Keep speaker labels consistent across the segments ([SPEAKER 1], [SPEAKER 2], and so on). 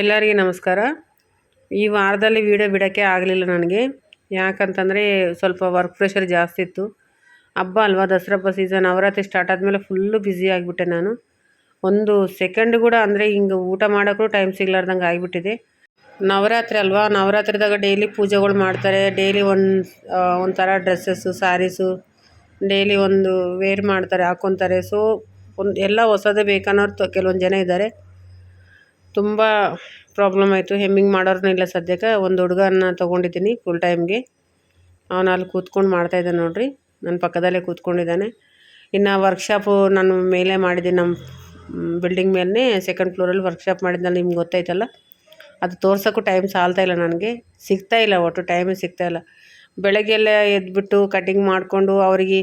[SPEAKER 1] ಎಲ್ಲರಿಗೂ ನಮಸ್ಕಾರ. ಈ ವಾರದಲ್ಲಿ ವೀಡಿಯೋ ಬಿಡೋಕ್ಕೆ ಆಗಲಿಲ್ಲ ನನಗೆ. ಯಾಕಂತಂದರೆ ಸ್ವಲ್ಪ ವರ್ಕ್ ಪ್ರೆಷರ್ ಜಾಸ್ತಿ ಇತ್ತು. ಹಬ್ಬ ಅಲ್ವಾ ದಸರಾ ಸೀಸನ್ ನವರಾತ್ರಿ ಸ್ಟಾರ್ಟ್ ಆದಮೇಲೆ ಫುಲ್ಲು ಬ್ಯುಸಿ ಆಗಿಬಿಟ್ಟೆ ನಾನು. ಒಂದು ಸೆಕೆಂಡ್ ಕೂಡ ಅಂದರೆ ಹಿಂಗೆ ಊಟ ಮಾಡೋಕ್ಕೂ ಟೈಮ್ ಸಿಗ್ಲಾರ್ದಂಗೆ ಆಗಿಬಿಟ್ಟಿದೆ. ನವರಾತ್ರಿ ಅಲ್ವಾ? ನವರಾತ್ರಿದಾಗ ಡೈಲಿ ಪೂಜೆಗಳು ಮಾಡ್ತಾರೆ. ಡೈಲಿ ಒಂದು ಒಂಥರ ಡ್ರೆಸ್ಸಸ್ಸು ಸ್ಯಾರೀಸು ಡೈಲಿ ಒಂದು ವೇರ್ ಮಾಡ್ತಾರೆ ಹಾಕ್ಕೊತಾರೆ ಸೊ ಒಂದು ಎಲ್ಲ ಹೊಸದೇ ಬೇಕನ್ನೋರು ಕೆಲವೊಂದು ಜನ ಇದ್ದಾರೆ. ತುಂಬ ಪ್ರಾಬ್ಲಮ್ ಆಯಿತು. ಹೆಮ್ಮಿಂಗ್ ಮಾಡೋರ್ನು ಇಲ್ಲ ಸದ್ಯಕ್ಕೆ. ಒಂದು ಹುಡುಗನ ತೊಗೊಂಡಿದ್ದೀನಿ ಫುಲ್ ಟೈಮ್ಗೆ ಅವನು ಅಲ್ಲಿ ಕೂತ್ಕೊಂಡು ಮಾಡ್ತಾಯಿದ್ದಾನೆ ನೋಡಿರಿ. ನನ್ನ ಪಕ್ಕದಲ್ಲೇ ಕೂತ್ಕೊಂಡಿದ್ದಾನೆ. ಇನ್ನು ವರ್ಕ್ಶಾಪು ನಾನು ಮೇಲೆ ಮಾಡಿದ್ದೀನಿ ನಮ್ಮ ಬಿಲ್ಡಿಂಗ್ ಮೇಲೆ ಸೆಕೆಂಡ್ ಫ್ಲೋರಲ್ಲಿ ವರ್ಕ್ಶಾಪ್ ಮಾಡಿದ್ನಲ್ಲ, ನಿಮ್ಗೆ ಗೊತ್ತಾಯ್ತಲ್ಲ? ಅದು ತೋರ್ಸೋಕ್ಕೂ ಟೈಮ್ ಸಾಲ್ತಾ ಇಲ್ಲ ನನಗೆ. ಸಿಗ್ತಾ ಇಲ್ಲ, ಒಟ್ಟು ಟೈಮೇ ಸಿಗ್ತಾ ಇಲ್ಲ. ಬೆಳಗ್ಗೆಲ್ಲ ಎದ್ಬಿಟ್ಟು ಕಟಿಂಗ್ ಮಾಡಿಕೊಂಡು ಅವರಿಗೆ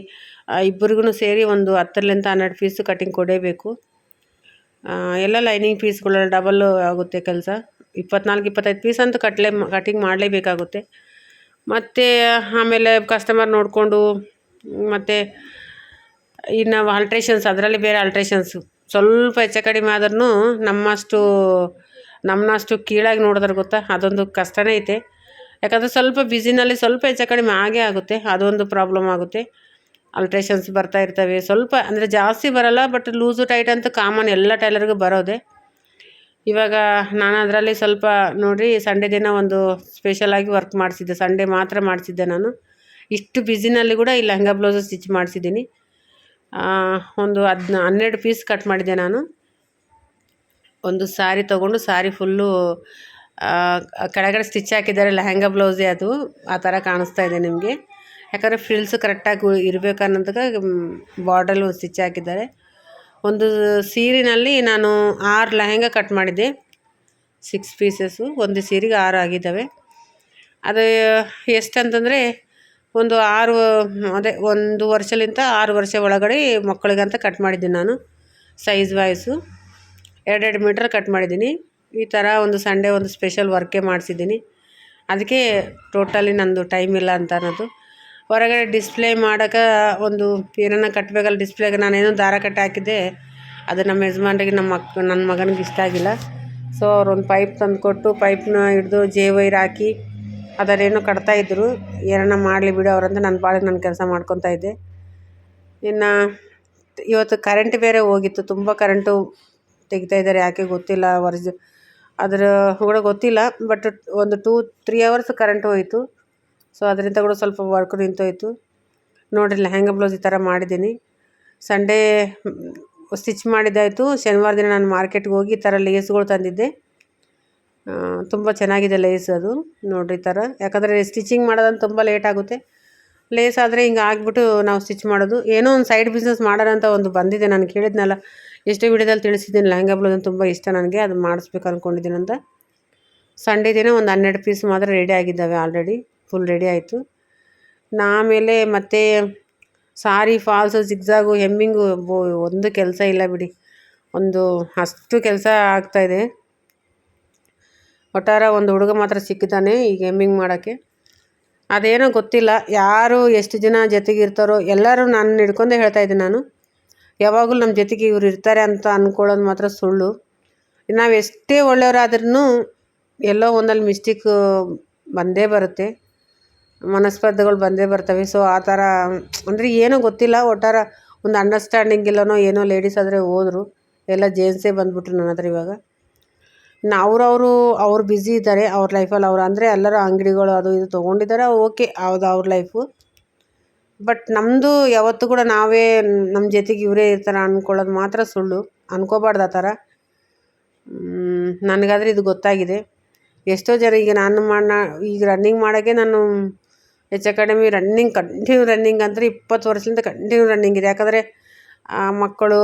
[SPEAKER 1] ಇಬ್ಬರಿಗೂ ಸೇರಿ ಒಂದು ಹತ್ತರಿಂದ ಹನ್ನೆರಡು ಪೀಸು ಕಟಿಂಗ್ ಕೊಡೇಬೇಕು. ಎಲ್ಲ ಲೈನಿಂಗ್ ಪೀಸ್ಗಳು ಡಬಲ್ ಆಗುತ್ತೆ ಕೆಲಸ. ಇಪ್ಪತ್ನಾಲ್ಕು, ಇಪ್ಪತ್ತೈದು ಪೀಸ್ ಅಂತೂ ಕಟ್ಲೆ ಕಟಿಂಗ್ ಮಾಡಲೇಬೇಕಾಗುತ್ತೆ. ಮತ್ತು ಆಮೇಲೆ ಕಸ್ಟಮರ್ ನೋಡಿಕೊಂಡು, ಮತ್ತು ಇನ್ನು ಆಲ್ಟ್ರೇಷನ್ಸ್ ಅದರಲ್ಲಿ ಬೇರೆ ಆಲ್ಟ್ರೇಷನ್ಸು ಸ್ವಲ್ಪ ಹೆಚ್ಚು ಕಡಿಮೆ ಆದ್ರೂ ನಮ್ಮಷ್ಟು ನಮ್ಮನ್ನಷ್ಟು ಕೀಳಾಗಿ ನೋಡಿದ್ರೆ ಗೊತ್ತಾ? ಅದೊಂದು ಕಷ್ಟನೇ ಐತೆ. ಯಾಕಂದರೆ ಸ್ವಲ್ಪ ಬ್ಯುಸಿನಲ್ಲಿ ಸ್ವಲ್ಪ ಹೆಚ್ಚು ಕಡಿಮೆ ಆಗೇ ಆಗುತ್ತೆ. ಅದೊಂದು ಪ್ರಾಬ್ಲಮ್ ಆಗುತ್ತೆ. ಅಲ್ಟ್ರೇಷನ್ಸ್ ಬರ್ತಾ ಇರ್ತವೆ. ಸ್ವಲ್ಪ ಅಂದರೆ ಜಾಸ್ತಿ ಬರಲ್ಲ ಬಟ್ ಲೂಸು ಟೈಟ್ ಅಂತ ಕಾಮನ್ ಎಲ್ಲ ಟೈಲರ್ಗೂ ಬರೋದೆ. ಇವಾಗ ನಾನು ಅದರಲ್ಲಿ ಸ್ವಲ್ಪ ನೋಡಿ ಸಂಡೇ ದಿನ ಒಂದು ಸ್ಪೆಷಲಾಗಿ ವರ್ಕ್ ಮಾಡಿಸಿದ್ದೆ. ಸಂಡೇ ಮಾತ್ರ ಮಾಡಿಸಿದ್ದೆ ನಾನು. ಇಷ್ಟು ಬ್ಯುಸಿನಲ್ಲಿ ಕೂಡ ಈ ಲೆಹಂಗಾ ಬ್ಲೌಸು ಸ್ಟಿಚ್ ಮಾಡಿಸಿದ್ದೀನಿ. ಒಂದು ಹದ್ನ, ಹನ್ನೆರಡು ಪೀಸ್ ಕಟ್ ಮಾಡಿದ್ದೆ ನಾನು. ಒಂದು ಸಾರಿ ತೊಗೊಂಡು ಸಾರಿ ಫುಲ್ಲು ಕೆಳಗಡೆ ಸ್ಟಿಚ್ ಹಾಕಿದ್ದಾರೆ ಲೆಹಂಗಾ ಬ್ಲೌಸೇ ಅದು. ಆ ಥರ ಕಾಣಿಸ್ತಾ ಇದೆ ನಿಮಗೆ. ಯಾಕಂದರೆ ಫ್ರಿಲ್ಸ್ ಕರೆಕ್ಟಾಗಿ ಇರಬೇಕು ಅನ್ನೋದಕ್ಕೆ ಬಾರ್ಡ್ರಲ್ಲಿ ಒಂದು ಸ್ಟಿಚ್ ಹಾಕಿದ್ದಾರೆ. ಒಂದು ಸೀರಿನಲ್ಲಿ ನಾನು ಆರು ಲೆಹೆಂಗ ಕಟ್ ಮಾಡಿದ್ದೆ. ಸಿಕ್ಸ್ ಪೀಸಸ್ಸು ಒಂದು ಸೀರೆಗೆ ಆರು ಆಗಿದ್ದಾವೆ. ಅದು ಎಷ್ಟಂತಂದರೆ, ಒಂದು ಆರು, ಅದೇ ಒಂದು ವರ್ಷಲಿಂತ ಆರು ವರ್ಷ ಒಳಗಡೆ ಮಕ್ಕಳಿಗಂತ ಕಟ್ ಮಾಡಿದ್ದೀನಿ ನಾನು ಸೈಜ್ ವೈಸು ಎರಡೆರಡು ಮೀಟ್ರ್ ಕಟ್ ಮಾಡಿದ್ದೀನಿ. ಈ ಥರ ಒಂದು ಸಂಡೇ ಒಂದು ಸ್ಪೆಷಲ್ ವರ್ಕೇ ಮಾಡಿಸಿದ್ದೀನಿ. ಅದಕ್ಕೆ ಟೋಟಲಿ ನಂದು ಟೈಮ್ ಇಲ್ಲ ಅಂತ ಅನ್ನೋದು. ಹೊರಗಡೆ ಡಿಸ್ಪ್ಲೇ ಮಾಡೋಕೆ ಒಂದು ಏನನ್ನ ಕಟ್ಟಬೇಕಲ್ಲ ಡಿಸ್ಪ್ಲೇಗೆ ನಾನೇನೋ ದಾರ ಕಟ್ಟಿ ಹಾಕಿದ್ದೆ. ಅದು ನಮ್ಮ ಯಜಮಾನ್ರಿಗೆ ನಮ್ಮ ಮಕ್ ನನ್ನ ಮಗನಿಗೆ ಇಷ್ಟ ಆಗಿಲ್ಲ. ಸೊ ಅವ್ರೊಂದು ಪೈಪ್ ತಂದು ಕೊಟ್ಟು ಪೈಪ್ನ ಹಿಡ್ದು ಜೇ ವೈರ್ ಹಾಕಿ ಅದರೇನೋ ಕಟ್ತಾಯಿದ್ರು ಏನನ್ನ ಮಾಡಲಿ ಬಿಡು ಅವ್ರಂತ ನನ್ನ ಬಾಳಿಗೆ ನಾನು ಕೆಲಸ ಮಾಡ್ಕೊತಾ ಇದ್ದೆ. ಇನ್ನು ಇವತ್ತು ಕರೆಂಟ್ ಬೇರೆ ಹೋಗಿತ್ತು. ತುಂಬ ಕರೆಂಟು ತೆಗಿತಾಯಿದ್ದಾರೆ ಯಾಕೆ ಗೊತ್ತಿಲ್ಲ. ವರ್ಜ್ ಅದರ ಕೂಡ ಗೊತ್ತಿಲ್ಲ. ಬಟ್ ಒಂದು ಟೂ ತ್ರೀ ಅವರ್ಸ್ ಕರೆಂಟ್ ಹೋಯಿತು. ಸೊ ಅದರಿಂದ ಕೂಡ ಸ್ವಲ್ಪ ವರ್ಕ್ ನಿಂತೋಯ್ತು. ನೋಡಿರಿ ಲೆಹಂಗಾ ಬ್ಲೌಸ್ ಈ ಥರ ಮಾಡಿದ್ದೀನಿ. ಸಂಡೇ ಸ್ಟಿಚ್ ಮಾಡಿದ್ದಾಯಿತು ಶನಿವಾರ ದಿನ ನಾನು ಮಾರ್ಕೆಟ್ಗೆ ಹೋಗಿ ಈ ಥರ ಲೇಸ್ಗಳು ತಂದಿದ್ದೆ. ತುಂಬ ಚೆನ್ನಾಗಿದೆ ಲೇಸ್ ಅದು. ನೋಡಿರಿ ಈ ಥರ ಯಾಕಂದರೆ ಸ್ಟಿಚಿಂಗ್ ಮಾಡೋದಂತ ತುಂಬ ಲೇಟ್ ಆಗುತ್ತೆ. ಲೇಸ್ ಆದರೆ ಹಿಂಗೆ ಆಗಿಬಿಟ್ಟು ನಾವು ಸ್ಟಿಚ್ ಮಾಡೋದು. ಏನೋ ಒಂದು ಸೈಡ್ ಬಿಸ್ನೆಸ್ ಮಾಡೋಣ ಅಂತ ಒಂದು ಬಂದಿದೆ. ನಾನು ಕೇಳಿದ್ನಲ್ಲ, ಎಷ್ಟೋ ವಿಡಿಯೋದಲ್ಲಿ ತಿಳಿಸಿದ್ದೀನಿ ಲೆಹಂಗಾ ಬ್ಲೌಸ್ ತುಂಬ ಇಷ್ಟ ನನಗೆ. ಅದು ಮಾಡಿಸ್ಬೇಕು ಅಂದ್ಕೊಂಡಿದ್ದೀನಿ ಅಂತ ಸಂಡೇ ದಿನ ಒಂದು ಹನ್ನೆರಡು ಪೀಸ್ ಮಾತ್ರ ರೆಡಿ ಆಗಿದ್ದಾವೆ ಆಲ್ರೆಡಿ ಫುಲ್ ರೆಡಿ ಆಯಿತು. ಆಮೇಲೆ ಮತ್ತೆ ಸಾರಿ ಫಾಲ್ಸು ಜಿಗ್ಜಾಗು ಹೆಮ್ಮಿಂಗು ಒಂದು ಕೆಲಸ ಇಲ್ಲ ಬಿಡಿ. ಒಂದು ಅಷ್ಟು ಕೆಲಸ ಆಗ್ತಾಯಿದೆ ಒಟ್ಟಾರ ಒಂದು ಹುಡುಗ ಮಾತ್ರ ಸಿಕ್ಕಿದ್ದಾನೆ ಈಗ ಹೆಮ್ಮಿಂಗ್ ಮಾಡೋಕ್ಕೆ. ಅದೇನೋ ಗೊತ್ತಿಲ್ಲ, ಯಾರು ಎಷ್ಟು ಜನ ಜೊತೆಗೆ ಇರ್ತಾರೋ ಎಲ್ಲರೂ ನಾನು ಹಿಡ್ಕೊಂಡೇ ಹೇಳ್ತಾ ಇದ್ದೀನಿ ನಾನು. ಯಾವಾಗಲೂ ನಮ್ಮ ಜೊತೆಗೆ ಇವ್ರು ಇರ್ತಾರೆ ಅಂತ ಅಂದ್ಕೊಳ್ಳೋದು ಮಾತ್ರ ಸುಳ್ಳು. ನಾವು ಎಷ್ಟೇ ಒಳ್ಳೆಯವರಾದ್ರೂ ಎಲ್ಲೋ ಒಂದಲ್ಲಿ ಮಿಸ್ಟೇಕ್ ಬಂದೇ ಬರುತ್ತೆ. ಮನಸ್ಪರ್ಧೆಗಳು ಬಂದೇ ಬರ್ತವೆ. ಸೊ ಆ ಥರ, ಅಂದರೆ ಏನೂ ಗೊತ್ತಿಲ್ಲ. ಒಟ್ಟಾರೆ ಒಂದು ಅಂಡರ್ಸ್ಟ್ಯಾಂಡಿಂಗ್ ಇಲ್ಲನೋ ಏನೋ ಲೇಡೀಸ್ ಆದರೆ ಹೋದರು. ಎಲ್ಲ ಜೇನ್ಸೇ ಬಂದುಬಿಟ್ರು ನನ್ನ ಹತ್ರ ಇವಾಗ. ಇನ್ನು ಅವ್ರವರು, ಅವ್ರು ಬ್ಯುಸಿ ಇದ್ದಾರೆ. ಅವ್ರ ಲೈಫಲ್ಲಿ ಅವ್ರು ಅಂದರೆ ಎಲ್ಲರೂ ಅಂಗಡಿಗಳು ಅದು ಇದು ತೊಗೊಂಡಿದ್ದಾರೆ. ಓಕೆ ಅದು ಅವ್ರ ಲೈಫು ಬಟ್ ನಮ್ಮದು ಯಾವತ್ತೂ ಕೂಡ ನಾವೇ ನಮ್ಮ ಜೊತೆಗೆ ಇವರೇ ಇರ್ತಾರೆ ಅಂದ್ಕೊಳ್ಳೋದು ಮಾತ್ರ ಸುಳ್ಳು. ಅನ್ಕೋಬಾರ್ದು ಆ ಥರ. ನನಗಾದರೆ ಇದು ಗೊತ್ತಾಗಿದೆ. ಎಷ್ಟೋ ಜನ ಈಗ ನಾನು ಮಾಡ ಈಗ ರನ್ನಿಂಗ್ ಮಾಡೋಕ್ಕೆ ನಾನು ಹೆಚ್ಚು ಕಡಿಮೆ ರನ್ನಿಂಗ್ ಕಂಟಿನ್ಯೂ ರನ್ನಿಂಗ್ ಅಂದರೆ ಇಪ್ಪತ್ತು ವರ್ಷದಿಂದ ಕಂಟಿನ್ಯೂ ರನ್ನಿಂಗ್ ಇದೆ. ಯಾಕಂದರೆ, ಆ ಮಕ್ಕಳು,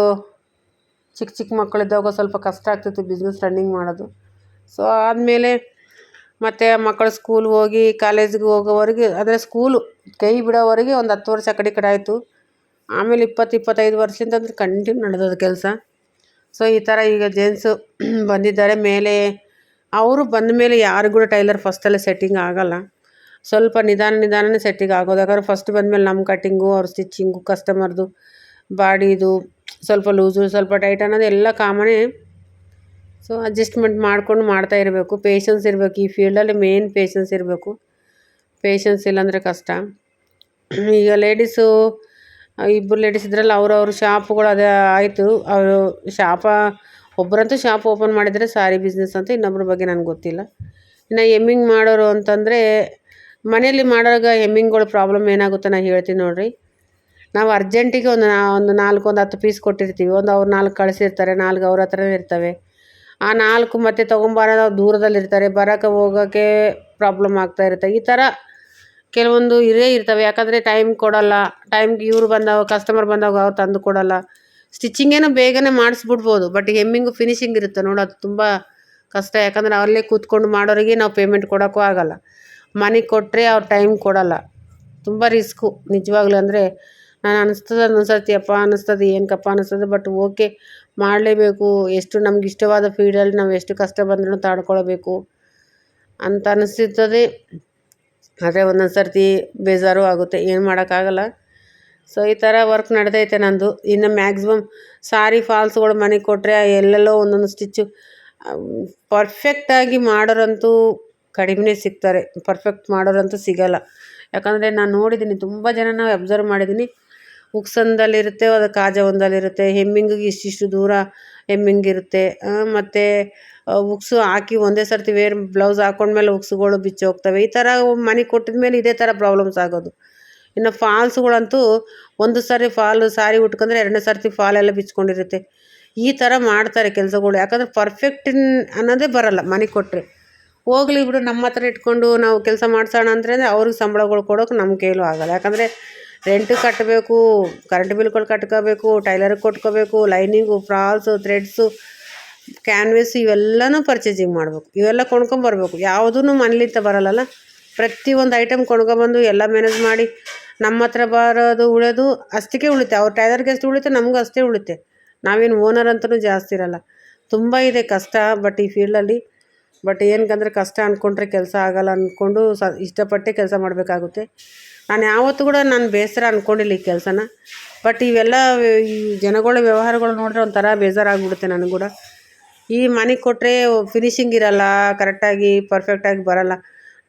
[SPEAKER 1] ಚಿಕ್ಕ ಚಿಕ್ಕ ಮಕ್ಕಳಿದ್ದಾಗ ಸ್ವಲ್ಪ ಕಷ್ಟ ಆಗ್ತಿತ್ತು ಬಿಸ್ನೆಸ್ ರನ್ನಿಂಗ್ ಮಾಡೋದು. ಸೊ ಆದಮೇಲೆ ಮತ್ತು ಮಕ್ಕಳು ಸ್ಕೂಲ್ಗೆ ಹೋಗಿ ಕಾಲೇಜಿಗೆ ಹೋಗೋವರೆಗೆ, ಅಂದರೆ ಸ್ಕೂಲು ಕೈ ಬಿಡೋವರೆಗೆ ಒಂದು ಹತ್ತು ವರ್ಷ ಕಡೆ ಕಡೆ ಆಯಿತು. ಆಮೇಲೆ ಇಪ್ಪತ್ತು, ಇಪ್ಪತ್ತೈದು ವರ್ಷದಿಂದ ಅಂದರೆ ಕಂಟಿನ್ಯೂ ನಡೆದದ ಕೆಲಸ. ಸೊ ಈ ಥರ ಈಗ ಜೆಂಟ್ಸು ಬಂದಿದ್ದಾರೆ. ಮೇಲೆ, ಅವರು ಬಂದ ಮೇಲೆ ಯಾರು ಕೂಡ ಟೈಲರ್ ಫಸ್ಟಲ್ಲೇ ಸೆಟ್ಟಿಂಗ್ ಆಗೋಲ್ಲ. ಸ್ವಲ್ಪ ನಿಧಾನ ನಿಧಾನನೇ ಸೆಟ್ಟಿಗೆ ಆಗೋದು. ಯಾಕಂದ್ರೆ ಫಸ್ಟ್ ಬಂದಮೇಲೆ ನಮ್ಮ ಕಟ್ಟಿಂಗು ಅವ್ರ ಸ್ಟಿಚ್ಚಿಂಗು ಕಸ್ಟಮರ್ದು ಬಾಡಿದು ಸ್ವಲ್ಪ ಲೂಸು ಸ್ವಲ್ಪ ಟೈಟ್ ಅನ್ನೋದು ಎಲ್ಲ ಕಾಮನೇ ಸೊ ಅಡ್ಜಸ್ಟ್ಮೆಂಟ್ ಮಾಡ್ಕೊಂಡು ಮಾಡ್ತಾ ಇರಬೇಕು. ಪೇಷನ್ಸ್ ಇರಬೇಕು. ಈ ಫೀಲ್ಡಲ್ಲಿ ಮೇನ್ ಪೇಷನ್ಸ್ ಇರಬೇಕು. ಪೇಷನ್ಸ್ ಇಲ್ಲಾಂದರೆ ಕಷ್ಟ. ಈಗ ಲೇಡೀಸು ಇಬ್ಬರು ಲೇಡೀಸ್ ಇದ್ರಲ್ಲ ಅವ್ರವ್ರ ಶಾಪ್ಗಳು ಅದೇ ಆಯಿತು. ಅವರು ಶಾಪ ಒಬ್ಬರಂತೂ ಶಾಪ್ ಓಪನ್ ಮಾಡಿದರೆ ಸಾರಿ ಬಿಸ್ನೆಸ್ ಅಂತ ಇನ್ನೊಬ್ಬರ ಬಗ್ಗೆ ನನಗೆ ಗೊತ್ತಿಲ್ಲ. ಇನ್ನು ಎಮ್ಮಿಂಗ್ ಮಾಡೋರು ಅಂತಂದರೆ ಮನೆಯಲ್ಲಿ ಮಾಡೋವಾಗ ಹೆಮ್ಮಿಂಗ್ಗಳು ಪ್ರಾಬ್ಲಮ್ ಏನಾಗುತ್ತೆ ನಾನು ಹೇಳ್ತೀನಿ ನೋಡಿರಿ. ನಾವು ಅರ್ಜೆಂಟಿಗೆ ಒಂದು ನಾ ಒಂದು ನಾಲ್ಕು, ಒಂದು ಹತ್ತು ಪೀಸ್ ಕೊಟ್ಟಿರ್ತೀವಿ. ಒಂದು ಅವ್ರು ನಾಲ್ಕು ಕಳಿಸಿರ್ತಾರೆ, ನಾಲ್ಕು ಅವ್ರ ಹತ್ರನೇ ಇರ್ತವೆ. ಆ ನಾಲ್ಕು ಮತ್ತೆ ತೊಗೊಂಬರೋದು ದೂರದಲ್ಲಿರ್ತಾರೆ ಬರೋಕೆ ಹೋಗೋಕ್ಕೆ ಪ್ರಾಬ್ಲಮ್ ಆಗ್ತಾ ಇರುತ್ತೆ. ಈ ಥರ ಕೆಲವೊಂದು ಇರೇ ಇರ್ತವೆ. ಯಾಕಂದರೆ ಟೈಮ್ ಕೊಡೋಲ್ಲ. ಟೈಮ್ಗೆ ಇವ್ರು ಬಂದಾಗ ಕಸ್ಟಮರ್ ಬಂದಾಗ ಅವ್ರು ತಂದು ಕೊಡೋಲ್ಲ. ಸ್ಟಿಚಿಂಗೇನೋ ಬೇಗನೆ ಮಾಡಿಸ್ಬಿಡ್ಬೋದು. ಬಟ್ ಹೆಮ್ಮಿಂಗು ಫಿನಿಶಿಂಗ್ ಇರುತ್ತೆ ನೋಡೋದು ತುಂಬ ಕಷ್ಟ. ಯಾಕಂದರೆ ಅಲ್ಲೇ ಕೂತ್ಕೊಂಡು ಮಾಡೋರಿಗೆ ನಾವು ಪೇಮೆಂಟ್ ಕೊಡೋಕ್ಕೂ ಆಗಲ್ಲ. ಮನೆಗೆ ಕೊಟ್ಟರೆ ಅವ್ರು ಟೈಮ್ ಕೊಡಲ್ಲ. ತುಂಬ ರಿಸ್ಕು ನಿಜವಾಗ್ಲೂ ಅಂದರೆ ನಾನು ಅನಿಸ್ತದೆ ಒಂದೊಂದು ಅಪ್ಪ ಅನ್ನಿಸ್ತದೆ ಏನಕ್ಕಪ್ಪ ಅನ್ನಿಸ್ತದೆ ಬಟ್ ಓಕೆ ಮಾಡಲೇಬೇಕು. ಎಷ್ಟು ನಮ್ಗೆ ಇಷ್ಟವಾದ ಫೀಲ್ಡಲ್ಲಿ ನಾವು ಎಷ್ಟು ಕಷ್ಟ ಬಂದ್ರೂ ತಾಡ್ಕೊಳ್ಬೇಕು. ಅಂತ ಅನಿಸ್ತದೆ ಆದರೆ ಒಂದೊಂದು ಸರ್ತಿ ಬೇಜಾರು ಆಗುತ್ತೆ. ಏನು ಮಾಡೋಕ್ಕಾಗಲ್ಲ. ಸೊ ಈ ಥರ ವರ್ಕ್ ನಡೆದೈತೆ ನಂದು. ಇನ್ನು ಮ್ಯಾಕ್ಸಿಮಮ್ ಸಾರಿ ಫಾಲ್ಸ್ಗಳು ಮನೆಗೆ ಕೊಟ್ಟರೆ ಎಲ್ಲೆಲ್ಲೋ ಒಂದೊಂದು ಸ್ಟಿಚ್ಚು ಪರ್ಫೆಕ್ಟಾಗಿ ಮಾಡೋರಂತೂ ಕಡಿಮೆ ಸಿಗ್ತಾರೆ. ಪರ್ಫೆಕ್ಟ್ ಮಾಡೋರಂತೂ ಸಿಗಲ್ಲ. ಯಾಕಂದರೆ ನಾನು ನೋಡಿದ್ದೀನಿ ತುಂಬ ಜನನ ಅಬ್ಸರ್ವ್ ಮಾಡಿದ್ದೀನಿ ಉಕ್ಸಂದಲ್ಲಿರುತ್ತೆ ಅದು ಕಾಜ ಒಂದಲ್ಲಿರುತ್ತೆ. ಹೆಮ್ಮಿಂಗಿಗೆ ಇಷ್ಟಿಷ್ಟು ದೂರ ಹೆಮ್ಮಿಂಗ್ ಇರುತ್ತೆ ಮತ್ತು ಉಕ್ಸು ಹಾಕಿ ಒಂದೇ ಸರ್ತಿ ವೇರ್ ಬ್ಲೌಸ್ ಹಾಕೊಂಡ್ಮೇಲೆ ಉಕ್ಸುಗಳು ಬಿಚ್ಚಿ ಹೋಗ್ತವೆ ಈ ಥರ ಮನೆ ಕೊಟ್ಟಿದ ಮೇಲೆ ಇದೇ ಥರ ಪ್ರಾಬ್ಲಮ್ಸ್ ಆಗೋದು. ಇನ್ನು ಫಾಲ್ಸ್ಗಳಂತೂ ಒಂದು ಸಾರಿ ಫಾಲು ಸಾರಿ ಉಟ್ಕೊಂಡ್ರೆ ಎರಡನೇ ಸರ್ತಿ ಫಾಲೆಲ್ಲ ಬಿಚ್ಕೊಂಡಿರುತ್ತೆ. ಈ ಥರ ಮಾಡ್ತಾರೆ ಕೆಲಸಗಳು. ಯಾಕಂದರೆ ಪರ್ಫೆಕ್ಟ್ ಅನ್ನೋದೇ ಬರಲ್ಲ ಮನೆ ಕೊಟ್ಟರೆ ಹೋಗ್ಲಿ ಬಿಡು, ನಮ್ಮ ಹತ್ರ ಇಟ್ಕೊಂಡು ನಾವು ಕೆಲಸ ಮಾಡಿಸೋಣ ಅಂದರೆ ಅವ್ರಿಗೆ ಸಂಬಳಗಳು ಕೊಡೋಕೆ ನಮ್ಮ ಕೈಲೂ ಆಗಲ್ಲ. ಯಾಕಂದರೆ ರೆಂಟ್ ಕಟ್ಟಬೇಕು ಕರೆಂಟ್ ಬಿಲ್ಗಳು ಕಟ್ಕೋಬೇಕು ಟೈಲರ್ಗೆ ಕೊಟ್ಕೋಬೇಕು ಲೈನಿಂಗು ಫ್ರಾಲ್ಸು ಥ್ರೆಡ್ಸು ಕ್ಯಾನ್ವೇಸ್ ಇವೆಲ್ಲನೂ ಪರ್ಚೇಸಿಂಗ್ ಮಾಡಬೇಕು. ಇವೆಲ್ಲ ಕೊಂಡ್ಕೊಂಬರ್ಬೇಕು ಯಾವುದೂ ಮನೇಲಿಂದ ಬರಲ್ಲಲ್ಲ. ಪ್ರತಿಯೊಂದು ಐಟಮ್ ಕೊಂಡ್ಕೊಬಂದು ಎಲ್ಲ ಮ್ಯಾನೇಜ್ ಮಾಡಿ ನಮ್ಮ ಹತ್ರ ಬರೋದು ಉಳಿಯೋದು ಅಷ್ಟಕ್ಕೆ ಉಳಿತೆ ಅವ್ರ ಟೈಲರ್ಗೆ ಎಷ್ಟು ಉಳಿತೆ ನಮಗೂ ಅಷ್ಟೇ ಉಳಿತೆ ನಾವೇನು ಓನರ್ ಅಂತಲೂ ಜಾಸ್ತಿ ಇರಲ್ಲ. ತುಂಬ ಇದೆ ಕಷ್ಟ ಬಟ್ ಈ ಫೀಲ್ಡಲ್ಲಿ ಬಟ್ ಏನಕ್ಕಂದ್ರೆ ಕಷ್ಟ ಅಂದ್ಕೊಂಡ್ರೆ ಕೆಲಸ ಆಗಲ್ಲ ಅಂದ್ಕೊಂಡು ಸ ಇಷ್ಟಪಟ್ಟೆ ಕೆಲಸ ಮಾಡಬೇಕಾಗುತ್ತೆ. ನಾನು ಯಾವತ್ತೂ ಕೂಡ ನಾನು ಬೇಸರ ಅಂದ್ಕೊಂಡಿಲ್ಲ ಈ ಕೆಲಸನ. ಬಟ್ ಇವೆಲ್ಲ ಈ ಜನಗಳ ವ್ಯವಹಾರಗಳು ನೋಡಿದ್ರೆ ಒಂಥರ ಬೇಜಾರಾಗ್ಬಿಡುತ್ತೆ ನನಗೆ ಕೂಡ. ಈ ಮನೆಗೆ ಕೊಟ್ಟರೆ ಫಿನಿಶಿಂಗ್ ಇರಲ್ಲ, ಕರೆಕ್ಟಾಗಿ ಪರ್ಫೆಕ್ಟಾಗಿ ಬರಲ್ಲ.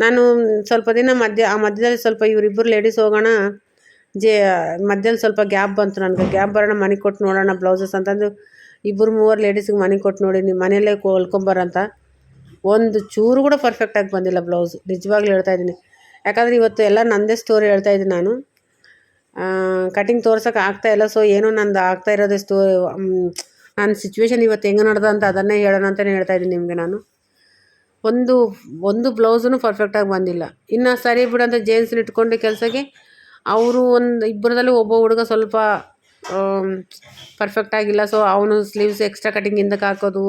[SPEAKER 1] ನಾನು ಸ್ವಲ್ಪ ದಿನ ಮಧ್ಯ, ಆ ಮಧ್ಯದಲ್ಲಿ ಸ್ವಲ್ಪ ಇವರಿಬ್ಬರು ಲೇಡೀಸ್ ಹೋಗೋಣ. ಜೆ, ಮಧ್ಯದಲ್ಲಿ ಸ್ವಲ್ಪ ಗ್ಯಾಪ್ ಬಂತು ನನಗೆ. ಗ್ಯಾಪ್ ಬರೋಣ ಮನೆಗೆ ಕೊಟ್ಟು ನೋಡೋಣ ಬ್ಲೌಸಸ್ ಅಂತಂದು ಇಬ್ಬರು ಮೂವರು ಲೇಡೀಸಿಗೆ ಮನೆಗೆ ಕೊಟ್ಟು ನೋಡಿ ನಿಮ್ಮ ಮನೆಯಲ್ಲೇ ಹೊಲ್ಕೊಂಬರಂತ ಒಂದು ಚೂರು ಕೂಡ ಪರ್ಫೆಕ್ಟಾಗಿ ಬಂದಿಲ್ಲ ಬ್ಲೌಸ್ ನಿಜವಾಗ್ಲೂ ಹೇಳ್ತಾ ಇದ್ದೀನಿ. ಯಾಕಂದರೆ ಇವತ್ತು ಎಲ್ಲ ನನ್ನದೇ ಸ್ಟೋರಿ ಹೇಳ್ತಾ ಇದ್ದೀನಿ ನಾನು. ಕಟಿಂಗ್ ತೋರ್ಸೋಕೆ ಆಗ್ತಾ ಇಲ್ಲ. ಸೊ ಏನೋ ನಂದು ಆಗ್ತಾ ಇರೋದೇ ಸ್ಟೋ ನನ್ನ ಸಿಚುವೇಶನ್ ಇವತ್ತು ಹೆಂಗೆ ನಡೆದ ಅಂತ ಅದನ್ನೇ ಹೇಳೋಣ ಅಂತಲೇ ಹೇಳ್ತಾ ಇದ್ದೀನಿ ನಿಮಗೆ ನಾನು. ಒಂದು ಒಂದು ಬ್ಲೌಸೂ ಪರ್ಫೆಕ್ಟಾಗಿ ಬಂದಿಲ್ಲ. ಇನ್ನು ಸರಿ ಬಿಡಂತ ಜೇನ್ಸ್ನ ಇಟ್ಕೊಂಡು ಕೆಲಸಕ್ಕೆ ಅವರು ಒಂದು ಇಬ್ಬರದಲ್ಲಿ ಒಬ್ಬ ಹುಡುಗ ಸ್ವಲ್ಪ ಪರ್ಫೆಕ್ಟಾಗಿಲ್ಲ ಸೊ ಅವನು ಸ್ಲೀವ್ಸ್ ಎಕ್ಸ್ಟ್ರಾ ಕಟಿಂಗ್ ಹಿಂದಕ್ಕೆ ಹಾಕೋದು.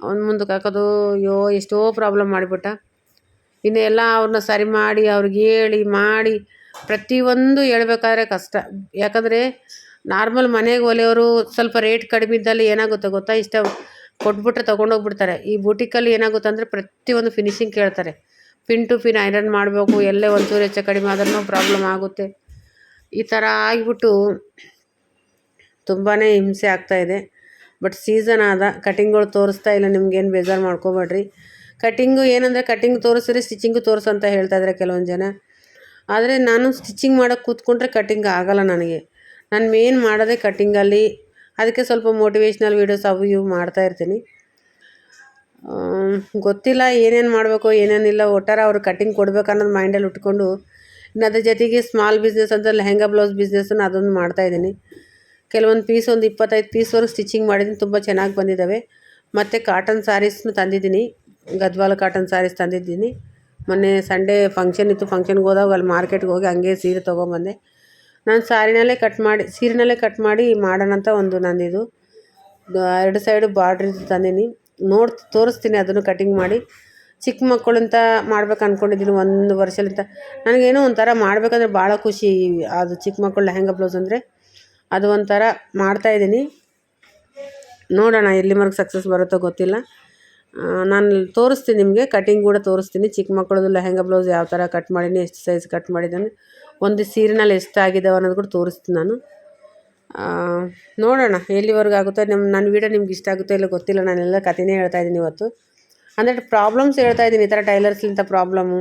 [SPEAKER 1] ಅವ್ನು ಮುಂದಕ್ಕೆ ಹಾಕೋದು, ಅಯ್ಯೋ, ಎಷ್ಟೋ ಪ್ರಾಬ್ಲಮ್ ಮಾಡಿಬಿಟ್ಟ. ಇನ್ನು ಎಲ್ಲ ಅವ್ರನ್ನ ಸರಿ ಮಾಡಿ, ಅವ್ರಿಗೆ ಹೇಳಿ, ಮಾಡಿ, ಪ್ರತಿಯೊಂದು ಹೇಳ್ಬೇಕಾದ್ರೆ ಕಷ್ಟ. ಯಾಕಂದರೆ ನಾರ್ಮಲ್ ಮನೆಗೆ ಒಲೆಯವರು ಸ್ವಲ್ಪ ರೇಟ್ ಕಡಿಮೆ ಇದ್ದಲ್ಲಿ ಏನಾಗುತ್ತೆ ಗೊತ್ತಾ? ಇಷ್ಟ ಕೊಟ್ಬಿಟ್ರೆ ತೊಗೊಂಡೋಗ್ಬಿಡ್ತಾರೆ. ಈ ಬೂಟಿಕಲ್ಲಿ ಏನಾಗುತ್ತೆ ಅಂದರೆ ಪ್ರತಿಯೊಂದು ಫಿನಿಶಿಂಗ್ ಕೇಳ್ತಾರೆ. ಪಿನ್ ಟು ಪಿನ್ ಐರನ್ ಮಾಡಬೇಕು, ಎಲ್ಲೇ ಒಂಚೂರು ಹೆಚ್ಚು ಕಡಿಮೆ ಆದ್ರೂ ಪ್ರಾಬ್ಲಮ್ ಆಗುತ್ತೆ. ಈ ಥರ ಆಗಿಬಿಟ್ಟು ತುಂಬಾ ಹಿಂಸೆ ಆಗ್ತಾಯಿದೆ ಬಟ್ ಸೀಸನ್ ಆದ, ಕಟಿಂಗ್ಗಳು ತೋರಿಸ್ತಾ ಇಲ್ಲ, ನಿಮ್ಗೇನು ಬೇಜಾರು ಮಾಡ್ಕೋಬೇಡ್ರಿ. ಕಟಿಂಗು ಏನಂದರೆ, ಕಟಿಂಗ್ ತೋರಿಸ್ರಿ ಸ್ಟಿಚಿಂಗು ತೋರಿಸು ಅಂತ ಹೇಳ್ತಾಯಿದ್ದಾರೆ ಕೆಲವೊಂದು ಜನ. ಆದರೆ ನಾನು ಸ್ಟಿಚಿಂಗ್ ಮಾಡೋಕ್ಕೆ ಕೂತ್ಕೊಂಡ್ರೆ ಕಟಿಂಗ್ ಆಗೋಲ್ಲ ನನಗೆ. ನಾನು ಮೇನ್ ಮಾಡೋದೇ ಕಟ್ಟಿಂಗಲ್ಲಿ ಅದಕ್ಕೆ ಸ್ವಲ್ಪ ಮೋಟಿವೇಶ್ನಲ್ ವೀಡಿಯೋಸ್ ಅವು ಇವು ಮಾಡ್ತಾಯಿರ್ತೀನಿ ಗೊತ್ತಿಲ್ಲ ಏನೇನು ಮಾಡಬೇಕು ಏನೇನಿಲ್ಲ ಒಟ್ಟಾರೆ ಅವ್ರು ಕಟ್ಟಿಂಗ್ ಕೊಡ್ಬೇಕು ಅನ್ನೋದು ಮೈಂಡಲ್ಲಿ ಉಟ್ಕೊಂಡು ಇನ್ನು ಅದ್ರ ಜೊತೆಗೆ ಸ್ಮಾಲ್ ಬಿಸ್ನೆಸ್ ಅಂತ ಲೆಹೆಂಗಾ ಬ್ಲೌಸ್ ಬಿಸ್ನೆಸ್ಸನ್ನು ಅದೊಂದು ಮಾಡ್ತಾಯಿದ್ದೀನಿ ಕೆಲವೊಂದು ಪೀಸ್ ಒಂದು ಇಪ್ಪತ್ತೈದು ಪೀಸ್ವರೆಗೆ ಸ್ಟಿಚಿಂಗ್ ಮಾಡಿದ್ದೀನಿ. ತುಂಬ ಚೆನ್ನಾಗಿ ಬಂದಿದ್ದಾವೆ ಮತ್ತು ಕಾಟನ್ ಸ್ಯಾರೀಸ್ನು ತಂದಿದ್ದೀನಿ. ಗದ್ವಾಲ ಕಾಟನ್ ಸ್ಯಾರೀಸ್ ತಂದಿದ್ದೀನಿ. ಮೊನ್ನೆ ಸಂಡೇ ಫಂಕ್ಷನ್ ಇತ್ತು. ಫಂಕ್ಷನ್ಗೆ ಹೋದಾಗ ಅಲ್ಲಿ ಮಾರ್ಕೆಟ್ಗೆ ಹೋಗಿ ಹಂಗೆ ಸೀರೆ ತೊಗೊಂಬಂದೆ. ನಾನು ಸಾರಿನಲ್ಲೇ ಕಟ್ ಮಾಡಿ, ಸೀರೆನಲ್ಲೇ ಕಟ್ ಮಾಡಿ ಮಾಡೋಣ ಅಂತ ಒಂದು ನಂದಿದು. ಎರಡು ಸೈಡು ಬಾರ್ಡ್ರ್ ತಂದೀನಿ. ನೋಡಿ, ತೋರಿಸ್ತೀನಿ ಅದನ್ನು ಕಟಿಂಗ್ ಮಾಡಿ. ಚಿಕ್ಕ ಮಕ್ಕಳಂತ ಮಾಡ್ಬೇಕು ಅಂದ್ಕೊಂಡಿದ್ದೀನಿ ಒಂದು ವರ್ಷಲಿಂದ ನನಗೇನೋ ಒಂಥರ ಮಾಡಬೇಕಂದ್ರೆ ಭಾಳ ಖುಷಿ. ಅದು ಚಿಕ್ಕ ಮಕ್ಕಳು ಲೆಹಂಗಾ ಬ್ಲೌಸ್ ಅಂದರೆ. ಅದು ಒಂಥರ ಮಾಡ್ತಾಯಿದ್ದೀನಿ ನೋಡೋಣ ಎಲ್ಲಿವರೆಗೆ ಸಕ್ಸಸ್ ಬರುತ್ತೋ ಗೊತ್ತಿಲ್ಲ. ನಾನು ತೋರಿಸ್ತೀನಿ ನಿಮಗೆ ಕಟಿಂಗ್ ಕೂಡ ತೋರಿಸ್ತೀನಿ. ಚಿಕ್ಕ ಮಕ್ಕಳದು ಲೆಹೆಂಗಾ ಬ್ಲೌಸ್ ಯಾವ ಥರ ಕಟ್ ಮಾಡೀನಿ ಎಷ್ಟು ಸೈಜ್ ಕಟ್ ಮಾಡಿದ್ದಾನೆ ಒಂದು ಸೀರೆನಲ್ಲಿ ಎಷ್ಟಾಗಿದ್ದಾವೆ ಅನ್ನೋದು ಕೂಡ ತೋರಿಸ್ತೀನಿ ನಾನು. ನೋಡೋಣ ಎಲ್ಲಿವರೆಗೂ ಆಗುತ್ತೋ. ನಿಮ್ಮ ನನ್ನ ವೀಡಿಯೋ ನಿಮ್ಗೆ ಇಷ್ಟ ಆಗುತ್ತೋ ಇಲ್ಲ ಗೊತ್ತಿಲ್ಲ. ನಾನೆಲ್ಲ ಕಥೆನೇ ಹೇಳ್ತಾ ಇದ್ದೀನಿ ಇವತ್ತು. ಅಂದರೆ ಪ್ರಾಬ್ಲಮ್ಸ್ ಹೇಳ್ತಾ ಇದ್ದೀನಿ. ಈ ಥರ ಟೈಲರ್ಸ್ಲಿಂತ ಪ್ರಾಬ್ಲಮ್ಮು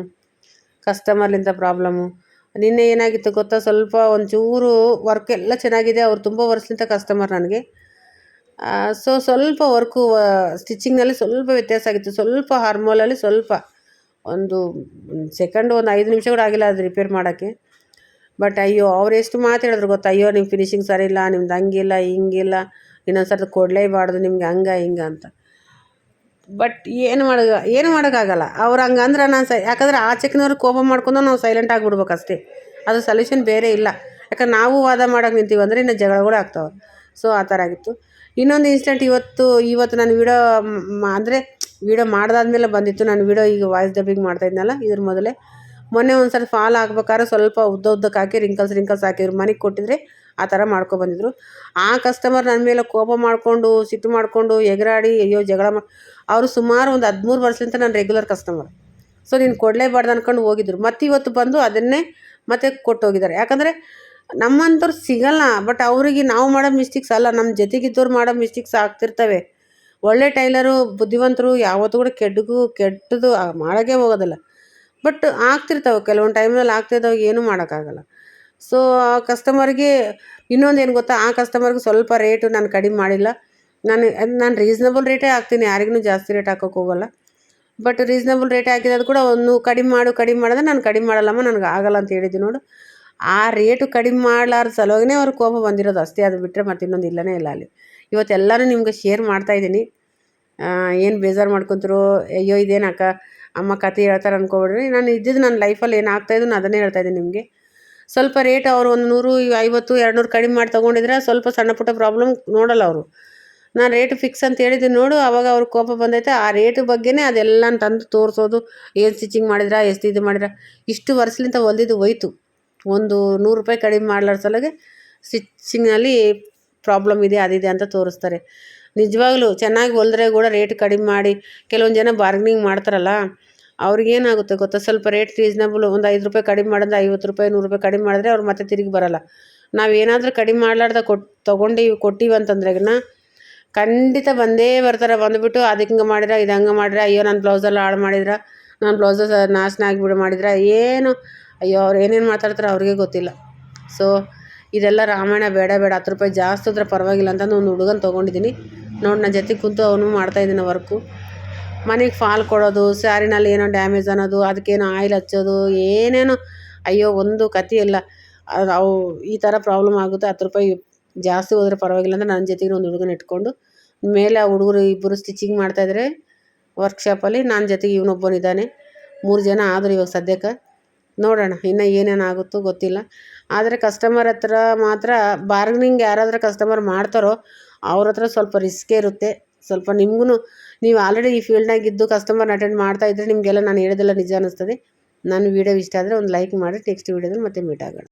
[SPEAKER 1] ಕಸ್ಟಮರ್ಲಿಂತ ಪ್ರಾಬ್ಲಮ್ಮು ನಿನ್ನೆ ಏನಾಗಿತ್ತು ಗೊತ್ತಾ? ಸ್ವಲ್ಪ ಒಂಚೂರು ವರ್ಕ್ ಎಲ್ಲ ಚೆನ್ನಾಗಿದೆ. ಅವ್ರು ತುಂಬ ವರ್ಷದಿಂದ ಕಸ್ಟಮರ್ ನನಗೆ. ಸೊ ಸ್ವಲ್ಪ ವರ್ಕು ಸ್ಟಿಚಿಂಗ್ನಲ್ಲಿ ಸ್ವಲ್ಪ ವ್ಯತ್ಯಾಸ ಆಗಿತ್ತು. ಸ್ವಲ್ಪ ಹಾರ್ಮೋಲಲ್ಲಿ ಸ್ವಲ್ಪ ಒಂದು ಸೆಕೆಂಡ್ ಒಂದು ಐದು ನಿಮಿಷ ಕೂಡ ಆಗಿಲ್ಲ ಅದು ರಿಪೇರ್ ಮಾಡೋಕ್ಕೆ. ಬಟ್ ಅಯ್ಯೋ, ಅವ್ರು ಎಷ್ಟು ಮಾತಾಡಿದ್ರು ಗೊತ್ತಾ? ಅಯ್ಯೋ ನಿಮ್ಮ ಫಿನಿಶಿಂಗ್ ಸರಿ ಇಲ್ಲ, ನಿಮ್ದು ಹಂಗಿಲ್ಲ, ಹಿಂಗಿಲ್ಲ ಇನ್ನೊಂದು ಸರ್ತಿ ಕೊಡಲೇಬಾರ್ದು ನಿಮ್ಗೆ ಹಂಗ ಹಿಂಗ ಅಂತ. ಬಟ್ ಏನು ಮಾಡ ಏನು ಮಾಡೋಕ್ಕಾಗಲ್ಲ. ಅವ್ರು ಹಂಗಂದ್ರೆ ನಾನು ಸೈ, ಯಾಕಂದ್ರೆ ಆಚೆಕಿನವ್ರು ಚೆಕ್ನವ್ರು ಕೋಪ ಮಾಡ್ಕೊಂಡು ನಾವು ಸೈಲೆಂಟ್ ಆಗಿಬಿಡ್ಬೇಕು ಅಷ್ಟೇ ಅದು ಸೊಲ್ಯೂಷನ್ ಬೇರೆ ಇಲ್ಲ. ಯಾಕಂದ್ರೆ ನಾವು ವಾದ ಮಾಡೋಕೆ ನಿಂತೀವಿ ಅಂದರೆ ಇನ್ನು ಜಗಳಗಳು ಆಗ್ತಾವೆ. ಸೊ ಆ ಥರ ಆಗಿತ್ತು. ಇನ್ನೊಂದು ಇನ್ಸ್ಟೆಂಟ್ ಇವತ್ತು ಇವತ್ತು ನಾನು ವೀಡಿಯೋ ಅಂದರೆ ವೀಡಿಯೋ ಮಾಡ್ದಾದ್ಮೇಲೆ ಬಂದಿತ್ತು. ನಾನು ವೀಡಿಯೋ ಈಗ ವಾಯ್ಸ್ ಡಬ್ಬಿಂಗ್ ಮಾಡ್ತಾ ಇದ್ನಲ್ಲ, ಇದ್ರ ಮೊದಲೇ. ಮೊನ್ನೆ ಒಂದು ಸಲ ಫಾಲ್ ಆಗ್ಬೇಕಾದ್ರೆ ಸ್ವಲ್ಪ ಉದ್ದ ಉದ್ದಕ್ಕೆ ಹಾಕಿ ರಿಂಕಲ್ಸ್ ರಿಂಕಲ್ಸ್ ಹಾಕಿದ್ರು ಮನೆಗೆ ಕೊಟ್ಟಿದ್ರೆ ಆ ಥರ ಮಾಡ್ಕೊಬಂದಿದ್ರು ಆ ಕಸ್ಟಮರ್ ನನ್ನ ಮೇಲೆ ಕೋಪ ಮಾಡಿಕೊಂಡು, ಸಿಟ್ಟು ಮಾಡಿಕೊಂಡು, ಎಗರಾಡಿ, ಅಯ್ಯೋ, ಜಗಳ ಮಾಡಿ ಅವರು ಸುಮಾರು ಒಂದು ಹದಿಮೂರು ವರ್ಷದಿಂದ ನಾನು ರೆಗ್ಯುಲರ್ ಕಸ್ಟಮರ್ ಸೊ ನೀನು ಕೊಡಲೇಬಾರ್ದು ಅಂದ್ಕೊಂಡು ಹೋಗಿದ್ರು. ಮತ್ತು ಇವತ್ತು ಬಂದು ಅದನ್ನೇ ಮತ್ತೆ ಕೊಟ್ಟೋಗಿದ್ದಾರೆ. ಯಾಕಂದರೆ ನಮ್ಮಂಥವ್ರು ಸಿಗಲ್ಲ ಬಟ್ ಅವರಿಗೆ ನಾವು ಮಾಡೋ ಮಿಸ್ಟೇಕ್ಸ್ ಅಲ್ಲ. ನಮ್ಮ ಜೊತೆಗಿದ್ದವ್ರು ಮಾಡೋ ಮಿಸ್ಟೇಕ್ಸ್ ಆಗ್ತಿರ್ತವೆ. ಒಳ್ಳೆ ಟೈಲರು, ಬುದ್ಧಿವಂತರು ಯಾವತ್ತೂ ಕೂಡ ಕೆಡ್ಗು ಕೆಟ್ಟದು ಮಾಡೋಕ್ಕೆ ಹೋಗೋದಿಲ್ಲ. ಬಟ್ ಆಗ್ತಿರ್ತವೆ. ಕೆಲವೊಂದು ಟೈಮಲ್ಲಿ ಆಗ್ತಿದ್ದಾವೆ ಏನೂ ಮಾಡೋಕ್ಕಾಗಲ್ಲ. ಸೊ ಆ ಕಸ್ಟಮರ್ಗೆ ಇನ್ನೊಂದು ಏನು ಗೊತ್ತಾ? ಆ ಕಸ್ಟಮರ್ಗೆ ಸ್ವಲ್ಪ ರೇಟು ನಾನು ಕಡಿಮೆ ಮಾಡಿಲ್ಲ. ನಾನು ನಾನು ರೀಸ್ನಬಲ್ ರೇಟೇ ಹಾಕ್ತೀನಿ. ಯಾರಿಗೂ ಜಾಸ್ತಿ ರೇಟ್ ಹಾಕೋಕೆ ಹೋಗಲ್ಲ. ಬಟ್ ರೀಸ್ನಬಲ್ ರೇಟ್ ಹಾಕಿರೋದು ಕೂಡ ಒಂದು ಕಡಿಮೆ ಮಾಡು, ಕಡಿಮೆ ಮಾಡಿದ್ರೆ ನಾನು ಕಡಿಮೆ ಮಾಡಲ್ಲಮ್ಮ, ನನಗೆ ಆಗಲ್ಲ ಅಂತ ಹೇಳಿದ್ದೆ ನೋಡು. ಆ ರೇಟು ಕಡಿಮೆ ಮಾಡ್ಲಾರ ಸಲುವಾಗಿನೇ ಅವ್ರ ಕೋಪ ಬಂದಿರೋದು ಅಷ್ಟೇ. ಅದು ಬಿಟ್ಟರೆ ಮತ್ತೆ ಇನ್ನೊಂದು ಇಲ್ಲನೇ ಇಲ್ಲ ಅಲ್ಲಿ. ಇವತ್ತೆಲ್ಲನೂ ನಿಮ್ಗೆ ಶೇರ್ ಮಾಡ್ತಾಯಿದ್ದೀನಿ ಏನು ಬೇಜಾರು ಮಾಡ್ಕೊತಿರೋ? ಅಯ್ಯೋ ಇದೇನಕ್ಕ ಅಮ್ಮ ಕತೆ ಹೇಳ್ತಾರೆ ಅನ್ಕೋಬಿಡ್ರಿ. ನಾನು ಇದ್ದಿದ್ದು ನನ್ನ ಲೈಫಲ್ಲಿ ಏನು ಆಗ್ತಾಯಿದ್ದು ನಾನು ಅದನ್ನೇ ಹೇಳ್ತಾಯಿದ್ದೀನಿ ನಿಮಗೆ. ಸ್ವಲ್ಪ ರೇಟ್ ಅವರು ಒಂದು ನೂರು ಐವತ್ತು ಎರಡು ನೂರು ಕಡಿಮೆ ಮಾಡಿ ತೊಗೊಂಡಿದ್ರೆ ಸ್ವಲ್ಪ ಸಣ್ಣ ಪುಟ್ಟ ಪ್ರಾಬ್ಲಮ್ ನೋಡಲ್ಲ ಅವರು. ನಾನು ರೇಟ್ ಫಿಕ್ಸ್ ಅಂತ ಹೇಳಿದ್ದೀನಿ ನೋಡು, ಅವಾಗ ಅವ್ರ ಕೋಪ ಬಂದೈತೆ. ಆ ರೇಟ್ ಬಗ್ಗೆನೇ ಅದೆಲ್ಲ ತಂದು ತೋರಿಸೋದು. ಏನು ಸ್ಟಿಚಿಂಗ್ ಮಾಡಿದ್ರಾ, ಎಷ್ಟು ಇದು ಮಾಡಿದ್ರ. ಇಷ್ಟು ವರ್ಷಲಿಂದ ಹೊಲ್ದಿದ್ದು ಹೋಯ್ತು. ಒಂದು ನೂರು ರೂಪಾಯಿ ಕಡಿಮೆ ಮಾಡ್ಲಾರ ಸಲಗೆ ಸ್ಟಿಚಿಂಗ್ನಲ್ಲಿ ಪ್ರಾಬ್ಲಮ್ ಇದೆ ಅದಿದೆ ಅಂತ ತೋರಿಸ್ತಾರೆ. ನಿಜವಾಗ್ಲೂ ಚೆನ್ನಾಗಿ ಹೊಲಿದ್ರೆ ಕೂಡ ರೇಟ್ ಕಡಿಮೆ ಮಾಡಿ, ಕೆಲವೊಂದು ಜನ ಬಾರ್ಗನಿಂಗ್ ಮಾಡ್ತಾರಲ್ಲ ಅವ್ರಿಗೇನಾಗುತ್ತೆ ಗೊತ್ತಾ? ಸ್ವಲ್ಪ ರೇಟ್ ರೀಸ್ನಬಲ್ ಒಂದು ಐದು ರೂಪಾಯಿ ಕಡಿಮೆ ಮಾಡಿದ್ರೆ ಐವತ್ತು ರೂಪಾಯಿ, ನೂರು ರೂಪಾಯಿ ಕಡಿಮೆ ಮಾಡಿದ್ರೆ ಅವ್ರು ಮತ್ತೆ ತಿರುಗಿ ಬರಲ್ಲ. ನಾವೇನಾದರೂ ಕಡಿಮೆ ಮಾಡಲಾರ್ದ ಕೊಟ್ಟು ತೊಗೊಂಡು ಅಂತಂದ್ರೆ ಖಂಡಿತ ಬಂದೇ ಬರ್ತಾರೆ. ಬಂದುಬಿಟ್ಟು ಅದಕ್ಕೆ ಹಿಂಗೆ ಮಾಡಿದ್ರೆ, ಇದು ಹಂಗೆ ಮಾಡಿದ್ರೆ, ಅಯ್ಯೋ ನನ್ನ ಬ್ಲೌಸಲ್ಲಿ ಹಾಳು ಮಾಡಿದ್ರೆ ನನ್ನ ಬ್ಲೌಸ ನಾಶನ ಆಗಿಬಿಡು, ಮಾಡಿದ್ರೆ, ಏನು? ಅಯ್ಯೋ ಅವ್ರು ಏನೇನು ಮಾತಾಡ್ತಾರೆ ಅವ್ರಿಗೆ ಗೊತ್ತಿಲ್ಲ. ಸೊ ಇದೆಲ್ಲ ರಾಮಾಯಣ ಬೇಡ ಬೇಡ, ಹತ್ತು ರೂಪಾಯಿ ಜಾಸ್ತಿ ಹೋದ್ರೆ ಪರವಾಗಿಲ್ಲ ಅಂತಂದು ಒಂದು ಹುಡುಗನ ತೊಗೊಂಡಿದ್ದೀನಿ. ನೋಡಿ ನನ್ನ ಜೊತೆ ಕೂತು ಅವನು ಮಾಡ್ತಾಯಿದ್ದೀನಿ ವರ್ಕು ಮನೆಗೆ ಫಾಲ್ ಕೊಡೋದು, ಸ್ಯಾರಿನಲ್ಲಿ ಏನೋ ಡ್ಯಾಮೇಜ್ ಅನ್ನೋದು, ಅದಕ್ಕೇನೋ ಆಯಿಲ್ ಹಚ್ಚೋದು, ಏನೇನೋ. ಅಯ್ಯೋ, ಒಂದು ಕತೆ ಇಲ್ಲ. ಅವು ಈ ಥರ ಪ್ರಾಬ್ಲಮ್ ಆಗುತ್ತೆ, ಹತ್ತು ರೂಪಾಯಿ ಜಾಸ್ತಿ ಹೋದರೆ ಪರವಾಗಿಲ್ಲ ಅಂದರೆ ನನ್ನ ಜೊತೆಗೆ ಒಂದು ಹುಡುಗನ ಇಟ್ಕೊಂಡು, ಮೇಲೆ ಆ ಹುಡುಗರು ಇಬ್ಬರು ಸ್ಟಿಚಿಂಗ್ ಮಾಡ್ತಾಯಿದ್ರೆ ವರ್ಕ್ಶಾಪಲ್ಲಿ ನನ್ನ ಜೊತೆಗೆ ಇವನೊಬ್ಬನಿದ್ದಾನೆ ಮೂರು ಜನ ಆದರೂ ಇವಾಗ ಸದ್ಯಕ್ಕೆ. ನೋಡೋಣ, ಇನ್ನು ಏನೇನು ಆಗುತ್ತೋ ಗೊತ್ತಿಲ್ಲ. ಆದರೆ ಕಸ್ಟಮರ್ ಹತ್ರ ಮಾತ್ರ ಬಾರ್ಗನಿಂಗ್ ಯಾರಾದರೂ ಕಸ್ಟಮರ್ ಮಾಡ್ತಾರೋ, ಅವ್ರ ಹತ್ರ ಸ್ವಲ್ಪ ರಿಸ್ಕೇ ಇರುತ್ತೆ. ಸ್ವಲ್ಪ ನಿಮ್ಗೂ ನೀವು ಆಲ್ರೆಡಿ ಈ ಫೀಲ್ಡ್ನಾಗಿದ್ದು ಕಸ್ಟಮರ್ನ ಅಟೆಂಡ್ ಮಾಡ್ತಾ ಇದ್ದರೆ ನಿಮಗೆಲ್ಲ ನಾನು ಹೇಳೋದೆಲ್ಲ ನಿಜ ಅನ್ನಿಸ್ತದೆ ನನ್ನ ವೀಡಿಯೋ ಇಷ್ಟ ಆದರೆ ಒಂದು ಲೈಕ್ ಮಾಡಿ ನೆಕ್ಸ್ಟ್ ವೀಡಿಯೋದಲ್ಲಿ ಮತ್ತೆ ಮೀಟ್ ಆಗೋಣ.